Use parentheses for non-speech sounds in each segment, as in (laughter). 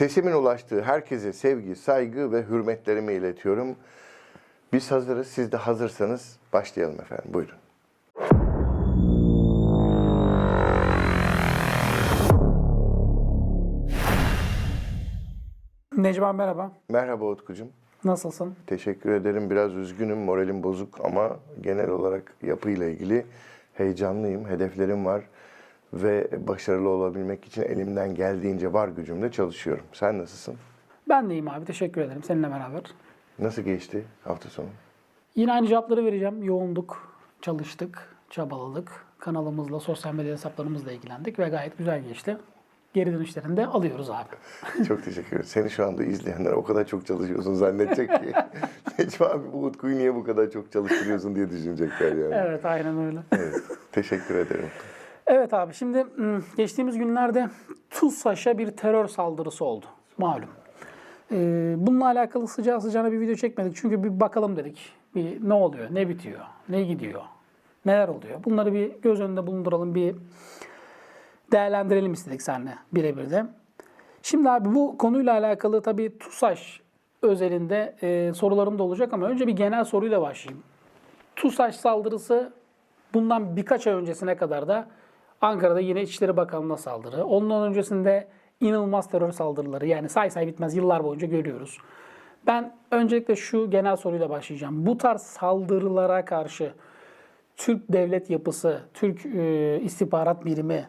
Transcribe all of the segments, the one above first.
Sesimin ulaştığı herkese sevgi, saygı ve hürmetlerimi iletiyorum. Biz hazırız. Siz de hazırsanız başlayalım efendim. Buyurun. Necman merhaba. Merhaba Utkucuğum. Nasılsın? Teşekkür ederim. Biraz üzgünüm, moralim bozuk ama genel olarak yapıyla ilgili heyecanlıyım. Hedeflerim var ve başarılı olabilmek için elimden geldiğince var gücümle çalışıyorum. Sen nasılsın? Ben de iyiyim abi. Teşekkür ederim seninle beraber. Nasıl geçti hafta sonu? Yine aynı cevapları vereceğim. Yoğunduk, çalıştık, çabaladık. Kanalımızla, sosyal medya hesaplarımızla ilgilendik ve gayet güzel geçti. Geri dönüşlerini de alıyoruz abi. (laughs) Çok teşekkür ederim. Seni şu anda izleyenler o kadar çok çalışıyorsun zannedecek ki. (laughs) Necmi abi bu Utku'yu niye bu kadar çok çalıştırıyorsun diye düşünecekler yani. Evet, aynen öyle. Evet, Teşekkür ederim. Evet abi şimdi geçtiğimiz günlerde TUSAŞ'a bir terör saldırısı oldu. Malum. Ee, bununla alakalı sıcağı sıcağına bir video çekmedik. Çünkü bir bakalım dedik. Bir ne oluyor, ne bitiyor, ne gidiyor, neler oluyor. Bunları bir göz önünde bulunduralım, bir değerlendirelim istedik seninle birebir de. Şimdi abi bu konuyla alakalı tabii TUSAŞ özelinde e, sorularım da olacak ama önce bir genel soruyla başlayayım. TUSAŞ saldırısı bundan birkaç ay öncesine kadar da Ankara'da yine İçişleri Bakanlığı'na saldırı. Ondan öncesinde inanılmaz terör saldırıları yani say say bitmez yıllar boyunca görüyoruz. Ben öncelikle şu genel soruyla başlayacağım. Bu tarz saldırılara karşı Türk devlet yapısı, Türk e, istihbarat birimi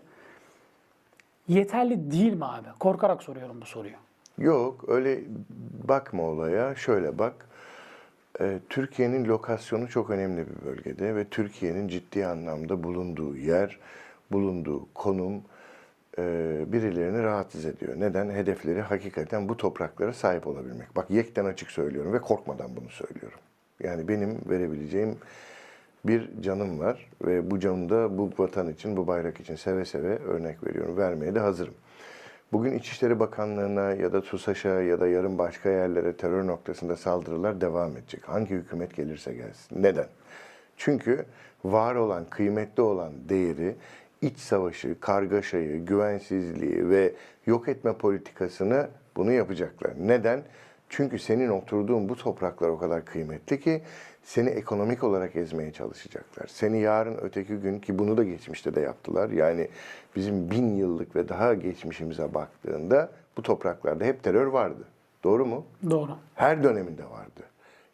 yeterli değil mi abi? Korkarak soruyorum bu soruyu. Yok öyle bakma olaya. Şöyle bak. Ee, Türkiye'nin lokasyonu çok önemli bir bölgede ve Türkiye'nin ciddi anlamda bulunduğu yer, bulunduğu konum e, birilerini rahatsız ediyor. Neden? Hedefleri hakikaten bu topraklara sahip olabilmek. Bak yekten açık söylüyorum ve korkmadan bunu söylüyorum. Yani benim verebileceğim bir canım var ve bu canı da bu vatan için, bu bayrak için seve seve örnek veriyorum. Vermeye de hazırım. Bugün İçişleri Bakanlığı'na ya da TUSAŞ'a ya da yarın başka yerlere terör noktasında saldırılar devam edecek. Hangi hükümet gelirse gelsin. Neden? Çünkü var olan, kıymetli olan değeri, iç savaşı, kargaşayı, güvensizliği ve yok etme politikasını bunu yapacaklar. Neden? Çünkü senin oturduğun bu topraklar o kadar kıymetli ki seni ekonomik olarak ezmeye çalışacaklar. Seni yarın öteki gün ki bunu da geçmişte de yaptılar. Yani bizim bin yıllık ve daha geçmişimize baktığında bu topraklarda hep terör vardı. Doğru mu? Doğru. Her döneminde vardı.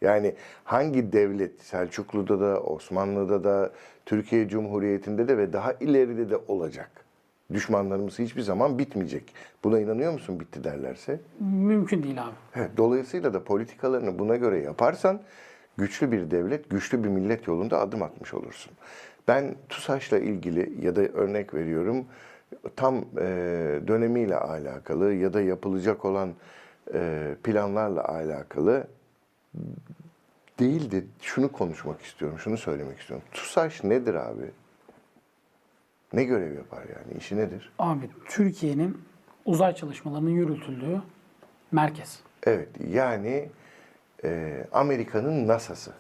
Yani hangi devlet Selçuklu'da da, Osmanlı'da da, Türkiye Cumhuriyeti'nde de ve daha ileride de olacak. Düşmanlarımız hiçbir zaman bitmeyecek. Buna inanıyor musun bitti derlerse? Mümkün değil abi. Evet, dolayısıyla da politikalarını buna göre yaparsan güçlü bir devlet, güçlü bir millet yolunda adım atmış olursun. Ben TUSAŞ'la ilgili ya da örnek veriyorum tam e, dönemiyle alakalı ya da yapılacak olan e, planlarla alakalı değil de şunu konuşmak istiyorum, şunu söylemek istiyorum. TUSAŞ nedir abi? Ne görev yapar yani? İşi nedir? Abi Türkiye'nin uzay çalışmalarının yürütüldüğü merkez. Evet, yani e, Amerika'nın NASA'sı.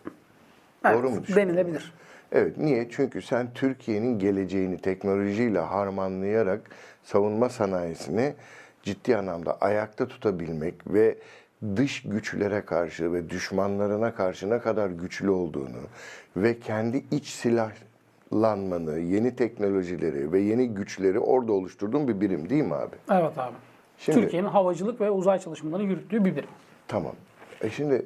Evet, Doğru mu? Denilebilir. Evet, niye? Çünkü sen Türkiye'nin geleceğini teknolojiyle harmanlayarak savunma sanayisini ciddi anlamda ayakta tutabilmek ve dış güçlere karşı ve düşmanlarına karşı ne kadar güçlü olduğunu ve kendi iç silahlanmanı, yeni teknolojileri ve yeni güçleri orada oluşturduğun bir birim değil mi abi? Evet abi. Şimdi- Türkiye'nin havacılık ve uzay çalışmalarını yürüttüğü bir birim. Tamam. E şimdi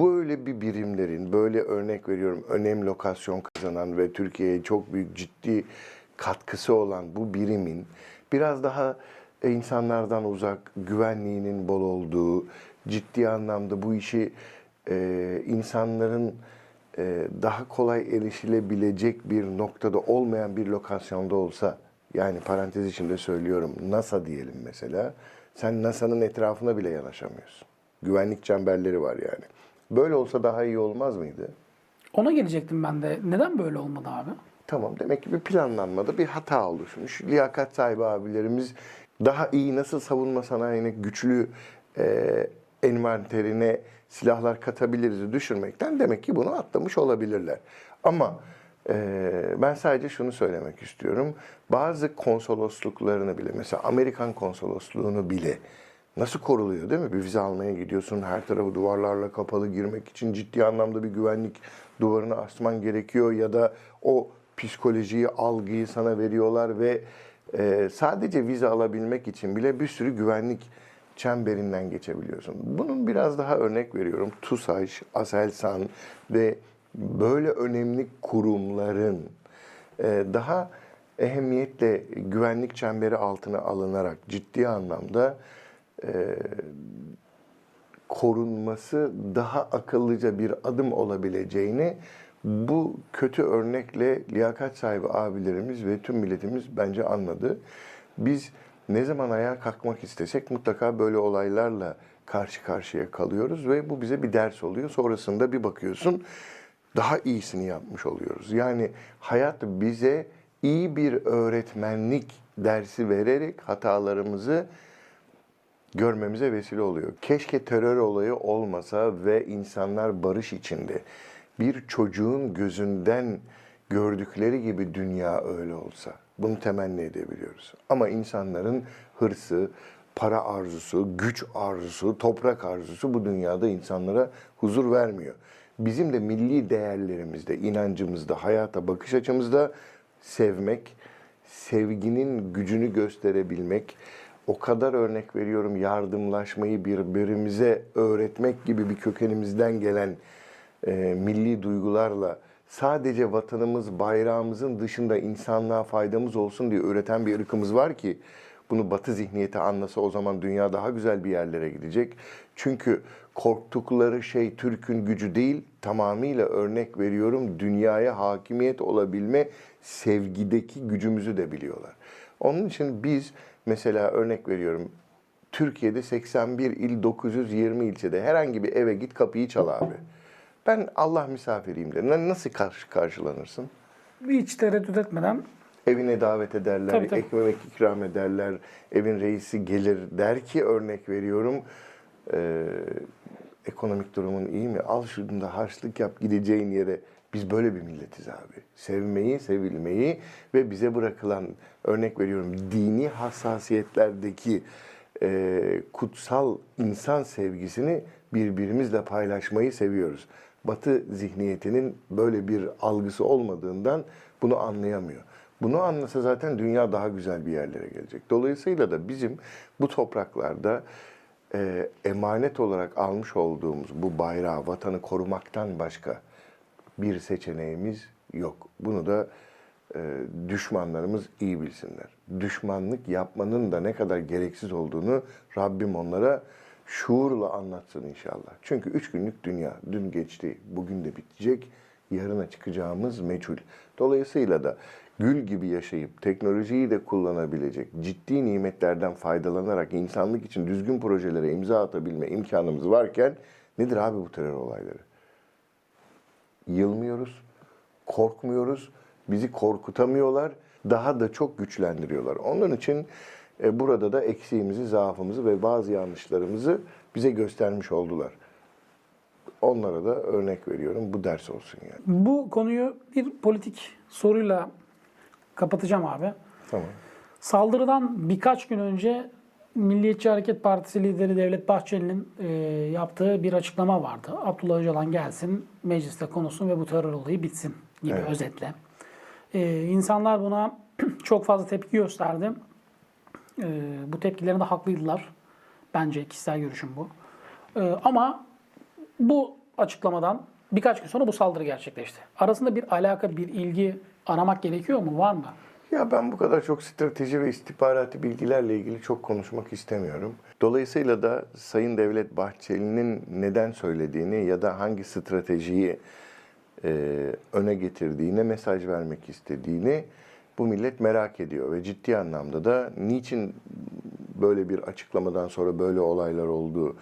böyle bir birimlerin, böyle örnek veriyorum önem lokasyon kazanan ve Türkiye'ye çok büyük ciddi katkısı olan bu birimin biraz daha insanlardan uzak, güvenliğinin bol olduğu, ciddi anlamda bu işi e, insanların e, daha kolay erişilebilecek bir noktada olmayan bir lokasyonda olsa, yani parantez içinde söylüyorum NASA diyelim mesela, sen NASA'nın etrafına bile yanaşamıyorsun. Güvenlik çemberleri var yani. Böyle olsa daha iyi olmaz mıydı? Ona gelecektim ben de. Neden böyle olmadı abi? Tamam demek ki bir planlanmada bir hata oluşmuş. Liyakat sahibi abilerimiz daha iyi nasıl savunma sanayine güçlü e, envanterine silahlar katabiliriz düşürmekten demek ki bunu atlamış olabilirler. Ama e, ben sadece şunu söylemek istiyorum. Bazı konsolosluklarını bile mesela Amerikan konsolosluğunu bile nasıl koruluyor değil mi? Bir vize almaya gidiyorsun, her tarafı duvarlarla kapalı girmek için ciddi anlamda bir güvenlik duvarını asman gerekiyor ya da o psikolojiyi, algıyı sana veriyorlar ve e, sadece vize alabilmek için bile bir sürü güvenlik çemberinden geçebiliyorsun. Bunun biraz daha örnek veriyorum. TUSAŞ, ASELSAN ve böyle önemli kurumların e, daha ehemmiyetle güvenlik çemberi altına alınarak ciddi anlamda e, korunması daha akıllıca bir adım olabileceğini bu kötü örnekle liyakat sahibi abilerimiz ve tüm milletimiz bence anladı. Biz ne zaman ayağa kalkmak istesek mutlaka böyle olaylarla karşı karşıya kalıyoruz ve bu bize bir ders oluyor. Sonrasında bir bakıyorsun daha iyisini yapmış oluyoruz. Yani hayat bize iyi bir öğretmenlik dersi vererek hatalarımızı görmemize vesile oluyor. Keşke terör olayı olmasa ve insanlar barış içinde bir çocuğun gözünden gördükleri gibi dünya öyle olsa. Bunu temenni edebiliyoruz. Ama insanların hırsı, para arzusu, güç arzusu, toprak arzusu bu dünyada insanlara huzur vermiyor. Bizim de milli değerlerimizde, inancımızda, hayata bakış açımızda sevmek, sevginin gücünü gösterebilmek, o kadar örnek veriyorum yardımlaşmayı birbirimize öğretmek gibi bir kökenimizden gelen e, milli duygularla sadece vatanımız, bayrağımızın dışında insanlığa faydamız olsun diye üreten bir ırkımız var ki bunu batı zihniyeti anlasa o zaman dünya daha güzel bir yerlere gidecek. Çünkü korktukları şey Türk'ün gücü değil, tamamıyla örnek veriyorum dünyaya hakimiyet olabilme sevgideki gücümüzü de biliyorlar. Onun için biz mesela örnek veriyorum Türkiye'de 81 il 920 ilçede herhangi bir eve git kapıyı çal abi. Ben Allah misafiriyim de. Na- Nasıl karşı karşılanırsın? Hiç tereddüt etmeden Evine davet ederler, Tabii, tabii. ekmek ikram ederler, evin reisi gelir der ki örnek veriyorum e, ekonomik durumun iyi mi? Al şunu da harçlık yap gideceğin yere. Biz böyle bir milletiz abi. Sevmeyi, sevilmeyi ve bize bırakılan örnek veriyorum dini hassasiyetlerdeki e, kutsal insan sevgisini birbirimizle paylaşmayı seviyoruz. Batı zihniyetinin böyle bir algısı olmadığından bunu anlayamıyor. Bunu anlasa zaten dünya daha güzel bir yerlere gelecek. Dolayısıyla da bizim bu topraklarda e, emanet olarak almış olduğumuz bu bayrağı, vatanı korumaktan başka bir seçeneğimiz yok. Bunu da e, düşmanlarımız iyi bilsinler. Düşmanlık yapmanın da ne kadar gereksiz olduğunu Rabbim onlara şuurla anlatsın inşallah. Çünkü üç günlük dünya dün geçti, bugün de bitecek, yarına çıkacağımız meçhul. Dolayısıyla da gül gibi yaşayıp teknolojiyi de kullanabilecek, ciddi nimetlerden faydalanarak insanlık için düzgün projelere imza atabilme imkanımız varken nedir abi bu terör olayları? yılmıyoruz, korkmuyoruz, bizi korkutamıyorlar, daha da çok güçlendiriyorlar. Onun için e, burada da eksiğimizi, zaafımızı ve bazı yanlışlarımızı bize göstermiş oldular. Onlara da örnek veriyorum. Bu ders olsun yani. bu konuyu bir politik soruyla kapatacağım abi. Tamam. Saldırıdan birkaç gün önce Milliyetçi Hareket Partisi lideri Devlet Bahçeli'nin e, yaptığı bir açıklama vardı. Abdullah Öcalan gelsin, mecliste konuşsun ve bu terör olayı bitsin gibi Evet. özetle. E, insanlar buna (clears throat) çok fazla tepki gösterdi. E, bu tepkilerinde haklıydılar. Bence kişisel görüşüm bu. E, ama bu açıklamadan birkaç gün sonra bu saldırı gerçekleşti. Arasında bir alaka, bir ilgi aramak gerekiyor mu? Var mı? Ya ben bu kadar çok strateji ve istihbarati bilgilerle ilgili çok konuşmak istemiyorum. Dolayısıyla da Sayın Devlet Bahçeli'nin neden söylediğini ya da hangi stratejiyi e, öne getirdiğine mesaj vermek istediğini bu millet merak ediyor ve ciddi anlamda da niçin böyle bir açıklamadan sonra böyle olaylar oldu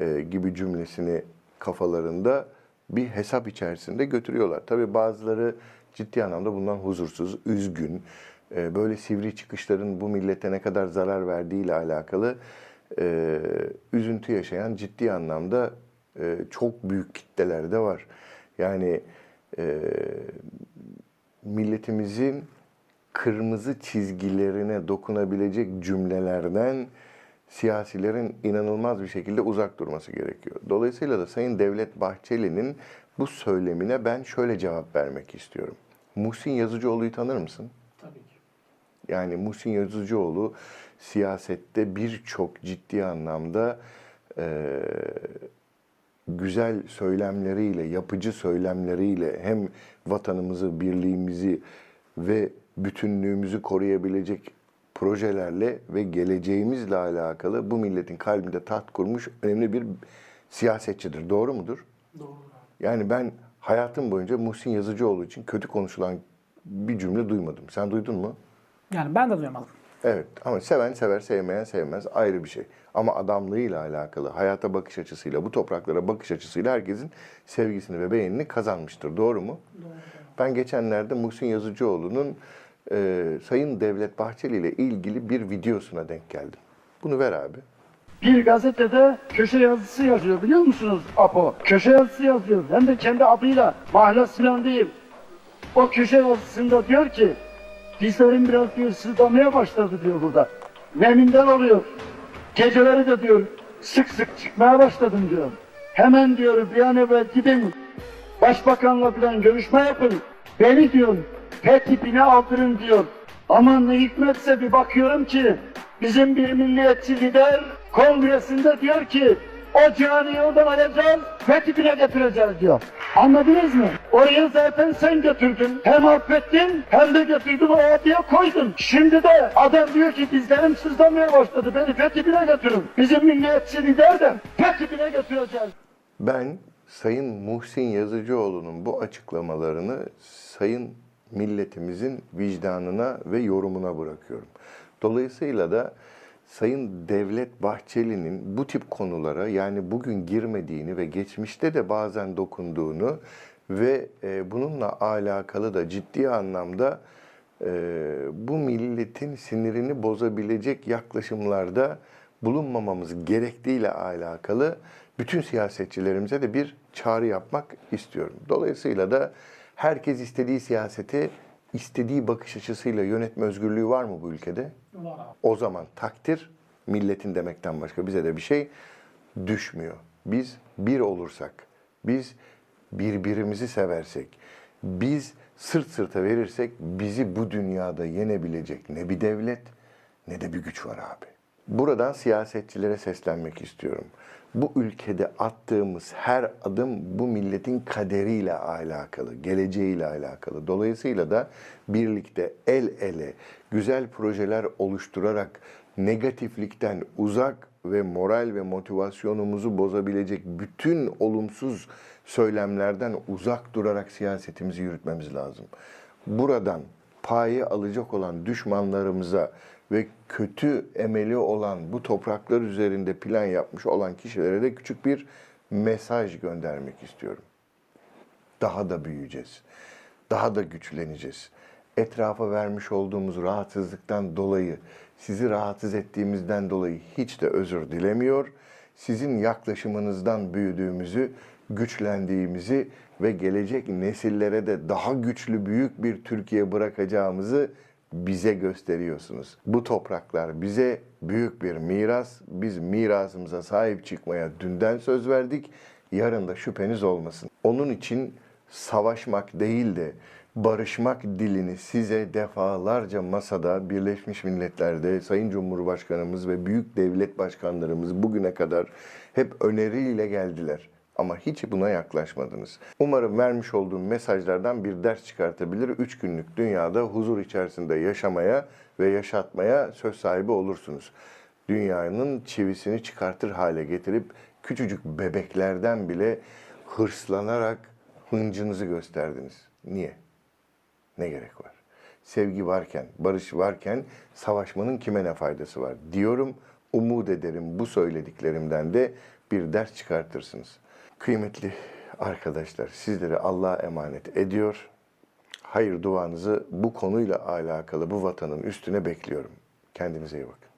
e, gibi cümlesini kafalarında bir hesap içerisinde götürüyorlar. Tabii bazıları ciddi anlamda bundan huzursuz, üzgün, e, böyle sivri çıkışların bu millete ne kadar zarar verdiğiyle alakalı e, üzüntü yaşayan ciddi anlamda e, çok büyük kitleler de var. Yani e, milletimizin kırmızı çizgilerine dokunabilecek cümlelerden siyasilerin inanılmaz bir şekilde uzak durması gerekiyor. Dolayısıyla da Sayın Devlet Bahçeli'nin bu söylemine ben şöyle cevap vermek istiyorum. Muhsin Yazıcıoğlu'yu tanır mısın? Tabii ki. Yani Muhsin Yazıcıoğlu siyasette birçok ciddi anlamda e, güzel söylemleriyle, yapıcı söylemleriyle hem vatanımızı, birliğimizi ve bütünlüğümüzü koruyabilecek projelerle ve geleceğimizle alakalı bu milletin kalbinde taht kurmuş önemli bir siyasetçidir. Doğru mudur? Doğru. Yani ben hayatım boyunca Muhsin Yazıcıoğlu için kötü konuşulan bir cümle duymadım. Sen duydun mu? Yani ben de duyamadım. Evet ama seven sever, sevmeyen sevmez ayrı bir şey. Ama adamlığıyla alakalı, hayata bakış açısıyla, bu topraklara bakış açısıyla herkesin sevgisini ve beğenini kazanmıştır. Doğru mu? Ben geçenlerde Muhsin Yazıcıoğlu'nun e, Sayın Devlet Bahçeli ile ilgili bir videosuna denk geldim. Bunu ver abi. Bir gazetede köşe yazısı yazıyor biliyor musunuz Apo? Köşe yazısı yazıyor. Hem de kendi adıyla. Mahlas filan değil. O köşe yazısında diyor ki dizlerim biraz diyor sızlamaya başladı diyor burada. Neminden oluyor. Geceleri de diyor sık sık çıkmaya başladım diyor. Hemen diyor bir an evvel gidin başbakanla falan görüşme yapın. Beni diyor P tipine aldırın diyor. Aman ne hikmetse bir bakıyorum ki bizim bir milliyetçi lider kongresinde diyor ki o caniyi oradan alacağız P tipine getireceğiz diyor. Anladınız mı? Oraya zaten sen götürdün. Hem affettin hem de götürdün o adaya koydun. Şimdi de adam diyor ki dizlerim sızlamaya başladı. Beni tipine götürün. Bizim milliyetçi lider de tipine götüreceğiz. Ben Sayın Muhsin Yazıcıoğlu'nun bu açıklamalarını Sayın milletimizin vicdanına ve yorumuna bırakıyorum. Dolayısıyla da Sayın Devlet Bahçeli'nin bu tip konulara yani bugün girmediğini ve geçmişte de bazen dokunduğunu ve e, bununla alakalı da ciddi anlamda e, bu milletin sinirini bozabilecek yaklaşımlarda bulunmamamız gerektiğiyle alakalı bütün siyasetçilerimize de bir çağrı yapmak istiyorum. Dolayısıyla da herkes istediği siyaseti istediği bakış açısıyla yönetme özgürlüğü var mı bu ülkede? Var abi. O zaman takdir milletin demekten başka bize de bir şey düşmüyor. Biz bir olursak, biz birbirimizi seversek, biz sırt sırta verirsek bizi bu dünyada yenebilecek ne bir devlet ne de bir güç var abi. Buradan siyasetçilere seslenmek istiyorum. Bu ülkede attığımız her adım bu milletin kaderiyle alakalı, geleceğiyle alakalı. Dolayısıyla da birlikte el ele güzel projeler oluşturarak negatiflikten uzak ve moral ve motivasyonumuzu bozabilecek bütün olumsuz söylemlerden uzak durarak siyasetimizi yürütmemiz lazım. Buradan payı alacak olan düşmanlarımıza ve kötü emeli olan bu topraklar üzerinde plan yapmış olan kişilere de küçük bir mesaj göndermek istiyorum daha da büyüyeceğiz. Daha da güçleneceğiz. Etrafa vermiş olduğumuz rahatsızlıktan dolayı, sizi rahatsız ettiğimizden dolayı hiç de özür dilemiyor. Sizin yaklaşımınızdan büyüdüğümüzü, güçlendiğimizi ve gelecek nesillere de daha güçlü büyük bir Türkiye bırakacağımızı bize gösteriyorsunuz. Bu topraklar bize büyük bir miras. Biz mirasımıza sahip çıkmaya dünden söz verdik. Yarın da şüpheniz olmasın. Onun için savaşmak değil de barışmak dilini size defalarca masada Birleşmiş Milletler'de Sayın Cumhurbaşkanımız ve büyük devlet başkanlarımız bugüne kadar hep öneriyle geldiler. Ama hiç buna yaklaşmadınız. Umarım vermiş olduğum mesajlardan bir ders çıkartabilir. Üç günlük dünyada huzur içerisinde yaşamaya ve yaşatmaya söz sahibi olursunuz. Dünyanın çivisini çıkartır hale getirip küçücük bebeklerden bile hırslanarak hıncınızı gösterdiniz. Niye? Ne gerek var? Sevgi varken, barış varken savaşmanın kime ne faydası var? Diyorum, umut ederim bu söylediklerimden de bir ders çıkartırsınız. Kıymetli arkadaşlar, sizleri Allah'a emanet ediyor. Hayır duanızı bu konuyla alakalı bu vatanın üstüne bekliyorum. Kendinize iyi bakın.